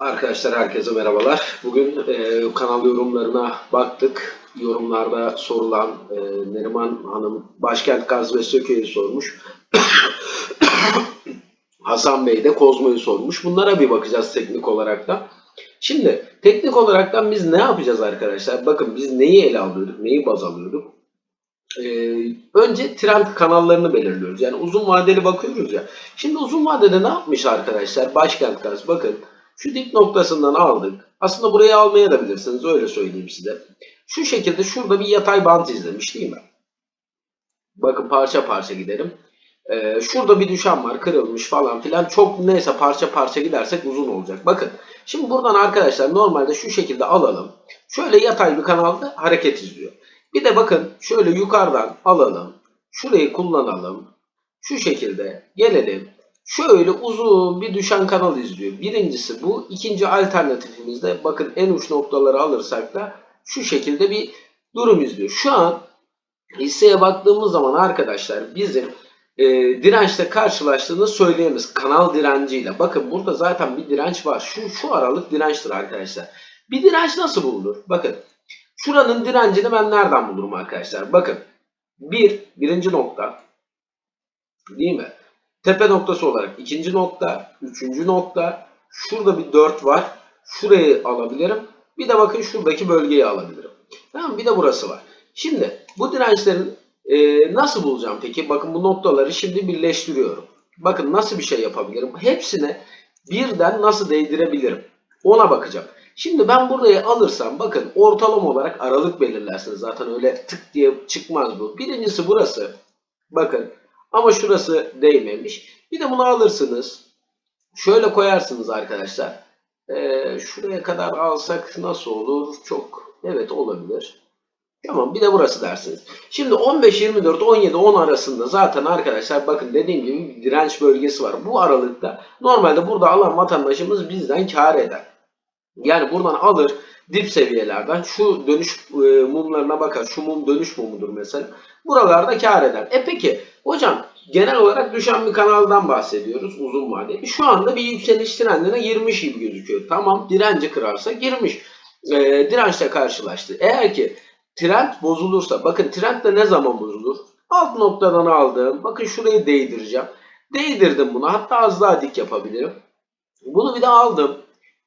Arkadaşlar herkese merhabalar. Bugün e, kanal yorumlarına baktık. Yorumlarda sorulan e, Neriman Hanım Başkent Gaz ve Sökü'yü sormuş. Hasan Bey de Kozmo'yu sormuş. Bunlara bir bakacağız teknik olarak da. Şimdi teknik olaraktan biz ne yapacağız arkadaşlar? Bakın biz neyi ele alıyorduk, neyi baz alıyorduk? Ee, önce trend kanallarını belirliyoruz. Yani uzun vadeli bakıyoruz ya. Şimdi uzun vadede ne yapmış arkadaşlar? Başkent Gaz bakın şu dip noktasından aldık. Aslında burayı almaya da bilirsiniz öyle söyleyeyim size. Şu şekilde şurada bir yatay bant izlemiş değil mi? Bakın parça parça gidelim. Ee, şurada bir düşen var kırılmış falan filan. Çok neyse parça parça gidersek uzun olacak. Bakın şimdi buradan arkadaşlar normalde şu şekilde alalım. Şöyle yatay bir kanalda hareket izliyor. Bir de bakın şöyle yukarıdan alalım. Şurayı kullanalım. Şu şekilde gelelim. Şöyle uzun bir düşen kanal izliyor. Birincisi bu. İkinci alternatifimizde bakın en uç noktaları alırsak da şu şekilde bir durum izliyor. Şu an hisseye baktığımız zaman arkadaşlar bizim e, dirençle karşılaştığını söyleyemeyiz. Kanal direnciyle. Bakın burada zaten bir direnç var. Şu, şu aralık dirençtir arkadaşlar. Bir direnç nasıl bulunur? Bakın şuranın direncini ben nereden bulurum arkadaşlar? Bakın bir, birinci nokta değil mi? Tepe noktası olarak ikinci nokta, üçüncü nokta, şurada bir 4 var. Şurayı alabilirim. Bir de bakın şuradaki bölgeyi alabilirim. Tamam Bir de burası var. Şimdi bu dirençlerin e, nasıl bulacağım peki? Bakın bu noktaları şimdi birleştiriyorum. Bakın nasıl bir şey yapabilirim? Hepsine birden nasıl değdirebilirim? Ona bakacağım. Şimdi ben burayı alırsam bakın ortalama olarak aralık belirlersiniz. Zaten öyle tık diye çıkmaz bu. Birincisi burası. Bakın ama şurası değmemiş. Bir de bunu alırsınız. Şöyle koyarsınız arkadaşlar. Ee, şuraya kadar alsak nasıl olur? Çok evet olabilir. Tamam bir de burası dersiniz. Şimdi 15, 24, 17, 10 arasında zaten arkadaşlar bakın dediğim gibi bir direnç bölgesi var. Bu aralıkta normalde burada alan vatandaşımız bizden kar eder. Yani buradan alır dip seviyelerden şu dönüş e, mumlarına bakar. Şu mum dönüş mumudur mesela. Buralarda kar eder. E peki hocam genel olarak düşen bir kanaldan bahsediyoruz uzun vadeli. Şu anda bir yükseliş trendine girmiş gibi gözüküyor. Tamam direnci kırarsa girmiş. E, dirençle karşılaştı. Eğer ki trend bozulursa bakın trend de ne zaman bozulur? Alt noktadan aldım. Bakın şurayı değdireceğim. Değdirdim bunu. Hatta az daha dik yapabilirim. Bunu bir de aldım.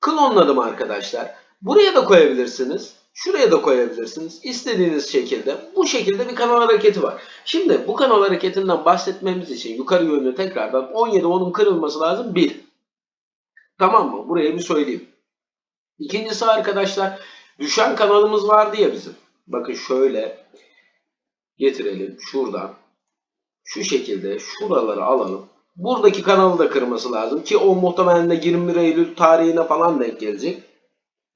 Klonladım arkadaşlar. Buraya da koyabilirsiniz. Şuraya da koyabilirsiniz. İstediğiniz şekilde. Bu şekilde bir kanal hareketi var. Şimdi bu kanal hareketinden bahsetmemiz için yukarı yönlü tekrardan 17 onun kırılması lazım. 1. Tamam mı? Buraya bir söyleyeyim. İkincisi arkadaşlar düşen kanalımız vardı ya bizim. Bakın şöyle getirelim şuradan. Şu şekilde şuraları alalım. Buradaki kanalı da kırması lazım ki o muhtemelen de 21 Eylül tarihine falan denk gelecek.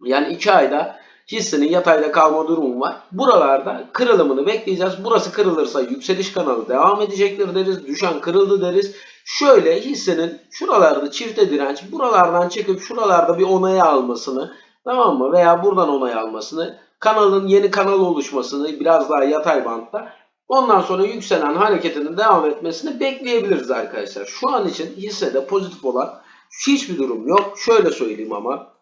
Yani 2 ayda hissenin yatayda kalma durumu var. Buralarda kırılımını bekleyeceğiz. Burası kırılırsa yükseliş kanalı devam edecektir deriz. Düşen kırıldı deriz. Şöyle hissenin şuralarda çifte direnç buralardan çıkıp şuralarda bir onay almasını tamam mı? Veya buradan onay almasını kanalın yeni kanal oluşmasını biraz daha yatay bantta ondan sonra yükselen hareketinin devam etmesini bekleyebiliriz arkadaşlar. Şu an için hissede pozitif olan hiçbir durum yok. Şöyle söyleyeyim ama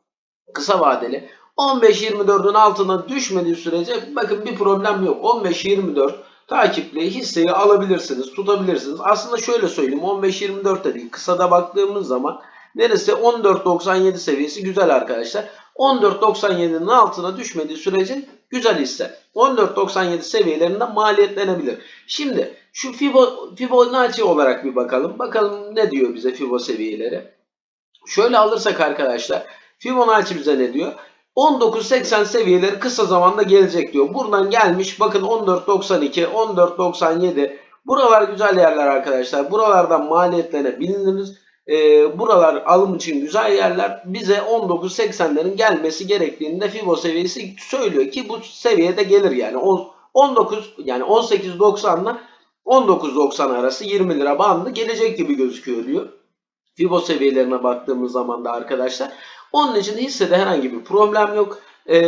kısa vadeli 15-24'ün altına düşmediği sürece bakın bir problem yok. 15-24 takipli hisseyi alabilirsiniz, tutabilirsiniz. Aslında şöyle söyleyeyim 15-24 de değil. Kısada baktığımız zaman neresi 14.97 seviyesi güzel arkadaşlar. 14.97'nin altına düşmediği sürece güzel hisse. 14.97 seviyelerinde maliyetlenebilir. Şimdi şu Fibo, Fibonacci olarak bir bakalım. Bakalım ne diyor bize Fibo seviyeleri. Şöyle alırsak arkadaşlar Fibonacci bize ne diyor? 19.80 seviyeleri kısa zamanda gelecek diyor. Buradan gelmiş bakın 14.92, 14.97 buralar güzel yerler arkadaşlar. Buralardan maliyetlenebiliriz. Ee, buralar alım için güzel yerler. Bize 19.80'lerin gelmesi gerektiğini de Fibo seviyesi söylüyor ki bu seviyede gelir yani. 19 yani 18.90 ile 19.90 arası 20 lira bandı gelecek gibi gözüküyor diyor. Fibo seviyelerine baktığımız zaman da arkadaşlar. Onun için hissede herhangi bir problem yok. Ee,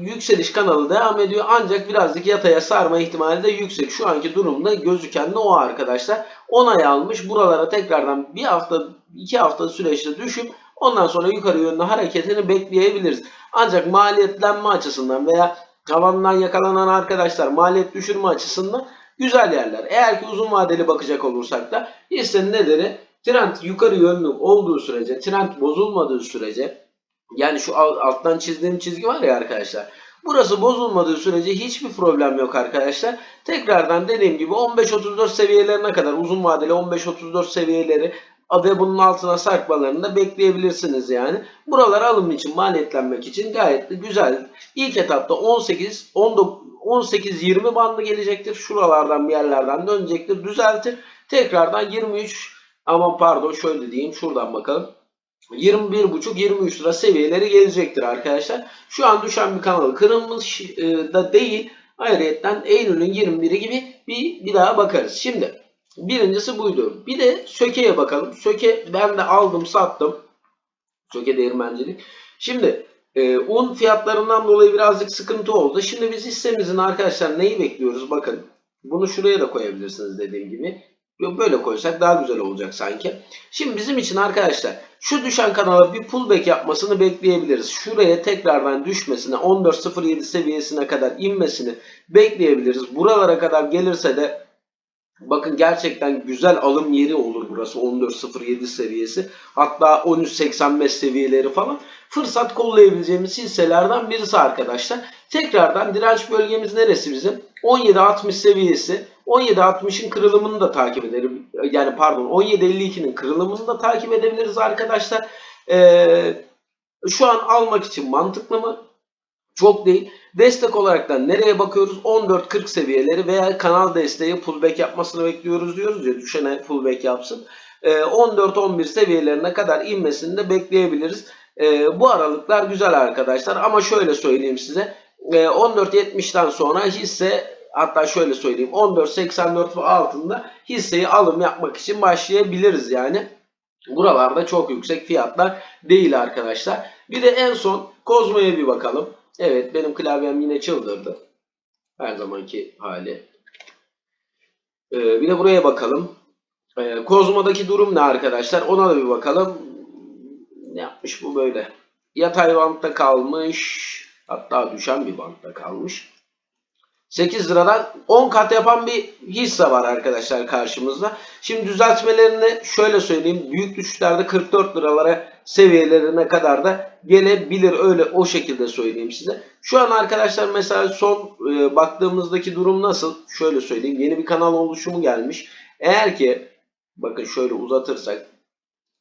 yükseliş kanalı devam ediyor. Ancak birazcık yataya sarma ihtimali de yüksek. Şu anki durumda gözüken de o arkadaşlar. Onay almış. Buralara tekrardan bir hafta iki hafta süreçte düşüp Ondan sonra yukarı yönlü hareketini bekleyebiliriz. Ancak maliyetlenme açısından veya tavandan yakalanan arkadaşlar maliyet düşürme açısından güzel yerler. Eğer ki uzun vadeli bakacak olursak da hissenin nedeni trend yukarı yönlü olduğu sürece, trend bozulmadığı sürece yani şu alt- alttan çizdiğim çizgi var ya arkadaşlar. Burası bozulmadığı sürece hiçbir problem yok arkadaşlar. Tekrardan dediğim gibi 15-34 seviyelerine kadar uzun vadeli 15-34 seviyeleri ve bunun altına sarkmalarını da bekleyebilirsiniz yani. Buralar alım için maliyetlenmek için gayet de güzel. İlk etapta 18 18 20 bandı gelecektir. Şuralardan bir yerlerden dönecektir. Düzeltir. Tekrardan 23 ama pardon şöyle diyeyim şuradan bakalım. 21,5-23 lira seviyeleri gelecektir arkadaşlar. Şu an düşen bir kanal kırılmış e, da değil. Ayrıyeten Eylül'ün 21'i gibi bir, bir daha bakarız. Şimdi birincisi buydu. Bir de Söke'ye bakalım. Söke ben de aldım sattım. Söke değirmencilik. Şimdi e, un fiyatlarından dolayı birazcık sıkıntı oldu. Şimdi biz hissemizin arkadaşlar neyi bekliyoruz? Bakın bunu şuraya da koyabilirsiniz dediğim gibi. Böyle koysak daha güzel olacak sanki. Şimdi bizim için arkadaşlar şu düşen kanala bir pullback yapmasını bekleyebiliriz. Şuraya tekrardan düşmesine 14.07 seviyesine kadar inmesini bekleyebiliriz. Buralara kadar gelirse de bakın gerçekten güzel alım yeri olur burası 14.07 seviyesi. Hatta 13.85 seviyeleri falan. Fırsat kollayabileceğimiz hisselerden birisi arkadaşlar. Tekrardan direnç bölgemiz neresi bizim? 17.60 seviyesi. 17.60'ın kırılımını da takip edelim. Yani pardon 17.52'nin kırılımını da takip edebiliriz arkadaşlar. Ee, şu an almak için mantıklı mı? Çok değil. Destek olarak da nereye bakıyoruz? 14.40 seviyeleri veya kanal desteği pullback yapmasını bekliyoruz diyoruz ya düşene pullback yapsın. Ee, 14-11 seviyelerine kadar inmesini de bekleyebiliriz. Ee, bu aralıklar güzel arkadaşlar ama şöyle söyleyeyim size. Ee, 14.70'ten sonra hisse hatta şöyle söyleyeyim 14.84 ve altında hisseyi alım yapmak için başlayabiliriz yani. Buralarda çok yüksek fiyatlar değil arkadaşlar. Bir de en son Kozmo'ya bir bakalım. Evet benim klavyem yine çıldırdı. Her zamanki hali. Ee, bir de buraya bakalım. Ee, Kozmo'daki durum ne arkadaşlar? Ona da bir bakalım. Ne yapmış bu böyle? Yatay bantta kalmış. Hatta düşen bir bantta kalmış. 8 liradan 10 kat yapan bir hisse var arkadaşlar karşımızda. Şimdi düzeltmelerini şöyle söyleyeyim. Büyük düşüşlerde 44 liralara seviyelerine kadar da gelebilir. Öyle o şekilde söyleyeyim size. Şu an arkadaşlar mesela son e, baktığımızdaki durum nasıl? Şöyle söyleyeyim. Yeni bir kanal oluşumu gelmiş. Eğer ki bakın şöyle uzatırsak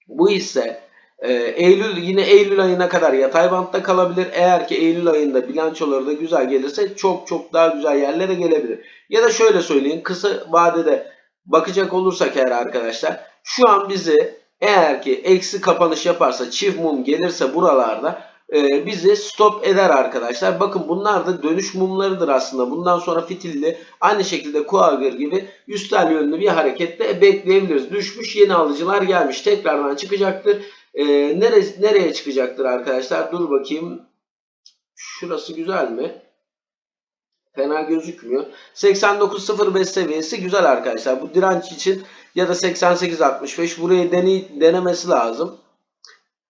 bu hisse ee, Eylül yine Eylül ayına kadar yatay bantta kalabilir. Eğer ki Eylül ayında bilançoları da güzel gelirse çok çok daha güzel yerlere gelebilir. Ya da şöyle söyleyeyim kısa vadede bakacak olursak eğer arkadaşlar şu an bizi eğer ki eksi kapanış yaparsa çift mum gelirse buralarda e, bizi stop eder arkadaşlar. Bakın bunlar da dönüş mumlarıdır aslında. Bundan sonra fitilli aynı şekilde Kuagır gibi üstel yönlü bir harekette bekleyebiliriz. Düşmüş yeni alıcılar gelmiş. Tekrardan çıkacaktır. Ee, neresi, nereye çıkacaktır arkadaşlar? Dur bakayım. Şurası güzel mi? Fena gözükmüyor. 89.05 seviyesi güzel arkadaşlar. Bu direnç için ya da 88.65 burayı deney, denemesi lazım.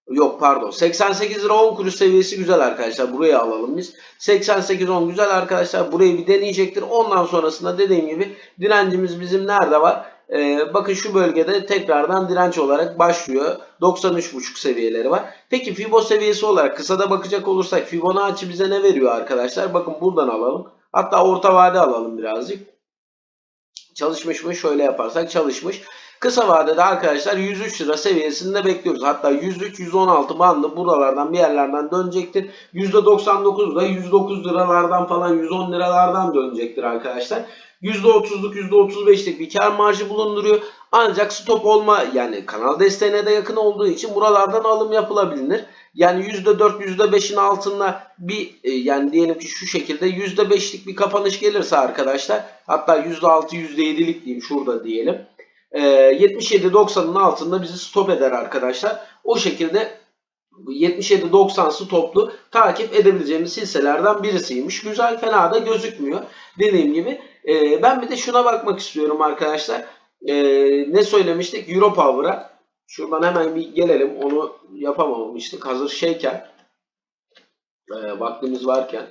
Yok pardon. 88 lira 10 kuruş seviyesi güzel arkadaşlar. Burayı alalım biz. 88.10 güzel arkadaşlar. Burayı bir deneyecektir. Ondan sonrasında dediğim gibi direncimiz bizim nerede var? Ee, bakın şu bölgede tekrardan direnç olarak başlıyor. 93.5 seviyeleri var. Peki Fibo seviyesi olarak kısada bakacak olursak Fibonacci bize ne veriyor arkadaşlar? Bakın buradan alalım. Hatta orta vade alalım birazcık. Çalışmış mı? Şöyle yaparsak çalışmış. Kısa vadede arkadaşlar 103 lira seviyesinde bekliyoruz. Hatta 103-116 bandı buralardan bir yerlerden dönecektir. %99 da 109 liralardan falan 110 liralardan dönecektir arkadaşlar. %30'luk %35'lik bir kar marjı bulunduruyor. Ancak stop olma yani kanal desteğine de yakın olduğu için buralardan alım yapılabilir. Yani %4 %5'in altında bir e, yani diyelim ki şu şekilde %5'lik bir kapanış gelirse arkadaşlar hatta %6 %7'lik diyeyim şurada diyelim. 77-90'ın altında bizi stop eder arkadaşlar. O şekilde 77-90 stoplu takip edebileceğimiz hisselerden birisiymiş. Güzel fena da gözükmüyor. Dediğim gibi e, ben bir de şuna bakmak istiyorum arkadaşlar. E, ne söylemiştik? Europower'a Şuradan hemen bir gelelim. Onu yapamamıştık. Hazır şeyken e, vaktimiz varken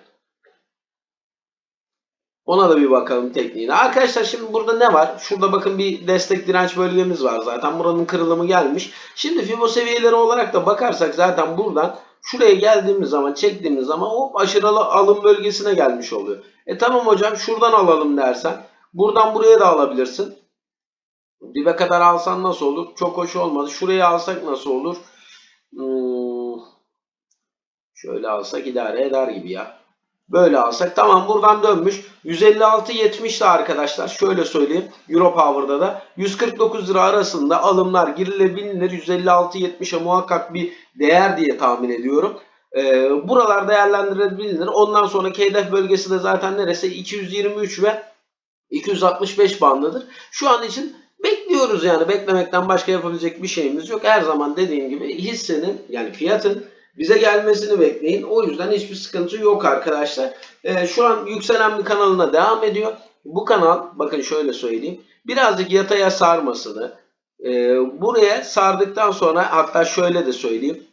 ona da bir bakalım tekniğine. Arkadaşlar şimdi burada ne var? Şurada bakın bir destek direnç bölgemiz var zaten. Buranın kırılımı gelmiş. Şimdi Fibo seviyeleri olarak da bakarsak zaten buradan şuraya geldiğimiz zaman çektiğimiz zaman hop aşırı alım bölgesine gelmiş oluyor. E tamam hocam şuradan alalım dersen buradan buraya da alabilirsin. Dibe kadar alsan nasıl olur? Çok hoş olmadı. Şuraya alsak nasıl olur? Hmm, şöyle alsak idare eder gibi ya. Böyle alsak tamam buradan dönmüş. 156.70'de arkadaşlar şöyle söyleyeyim. Euro Power'da da 149 lira arasında alımlar girilebilir. 156.70'e muhakkak bir değer diye tahmin ediyorum. Ee, buralar değerlendirilebilir. Ondan sonraki hedef bölgesi de zaten neresi? 223 ve 265 bandıdır. Şu an için bekliyoruz yani beklemekten başka yapabilecek bir şeyimiz yok. Her zaman dediğim gibi hissenin yani fiyatın bize gelmesini bekleyin. O yüzden hiçbir sıkıntı yok arkadaşlar. Ee, şu an yükselen bir kanalına devam ediyor. Bu kanal bakın şöyle söyleyeyim. Birazcık yataya sarmasını e, buraya sardıktan sonra hatta şöyle de söyleyeyim.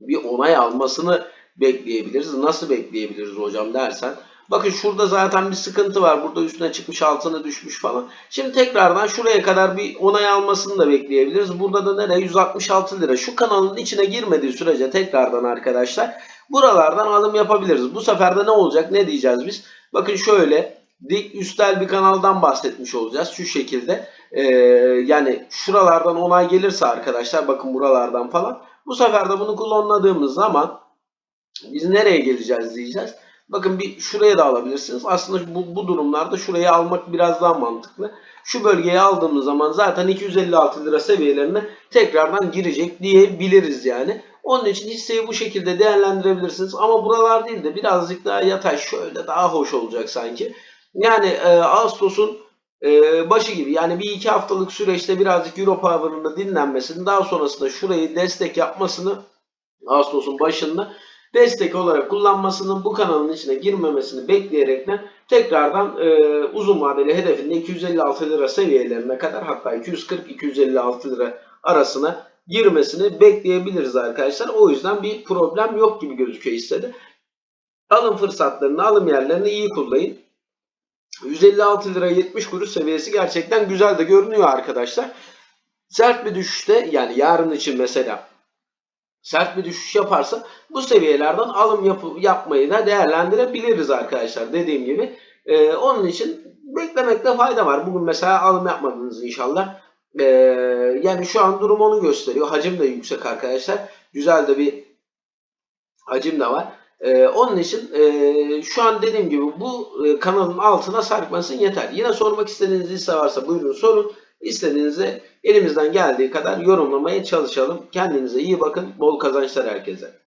Bir onay almasını bekleyebiliriz. Nasıl bekleyebiliriz hocam dersen. Bakın şurada zaten bir sıkıntı var. Burada üstüne çıkmış altına düşmüş falan. Şimdi tekrardan şuraya kadar bir onay almasını da bekleyebiliriz. Burada da nereye? 166 lira. Şu kanalın içine girmediği sürece tekrardan arkadaşlar buralardan alım yapabiliriz. Bu sefer de ne olacak? Ne diyeceğiz biz? Bakın şöyle dik üstel bir kanaldan bahsetmiş olacağız. Şu şekilde. Ee, yani şuralardan onay gelirse arkadaşlar bakın buralardan falan. Bu sefer de bunu kullanmadığımız zaman biz nereye geleceğiz diyeceğiz. Bakın bir şuraya da alabilirsiniz. Aslında bu, bu durumlarda şurayı almak biraz daha mantıklı. Şu bölgeyi aldığımız zaman zaten 256 lira seviyelerine tekrardan girecek diyebiliriz yani. Onun için hisseyi bu şekilde değerlendirebilirsiniz. Ama buralar değil de birazcık daha yatay şöyle daha hoş olacak sanki. Yani e, Ağustos'un e, başı gibi yani bir iki haftalık süreçte birazcık Euro Power'ın da dinlenmesini daha sonrasında şurayı destek yapmasını Ağustos'un başında destek olarak kullanmasının bu kanalın içine girmemesini bekleyerekten tekrardan e, uzun vadeli hedefinde 256 lira seviyelerine kadar hatta 240-256 lira arasına girmesini bekleyebiliriz arkadaşlar. O yüzden bir problem yok gibi gözüküyor hissede. Alım fırsatlarını, alım yerlerini iyi kullanın. 156 lira 70 kuruş seviyesi gerçekten güzel de görünüyor arkadaşlar. Sert bir düşüşte yani yarın için mesela sert bir düşüş yaparsa bu seviyelerden alım yap yapmayı da değerlendirebiliriz arkadaşlar dediğim gibi. Ee, onun için beklemekte fayda var. Bugün mesela alım yapmadınız inşallah. Ee, yani şu an durum onu gösteriyor. Hacim de yüksek arkadaşlar. Güzel de bir hacim de var. Ee, onun için e, şu an dediğim gibi bu e, kanalın altına sarkmasın yeter. Yine sormak istediğiniz hisse varsa buyurun sorun. İstediğinizi elimizden geldiği kadar yorumlamaya çalışalım. Kendinize iyi bakın. Bol kazançlar herkese.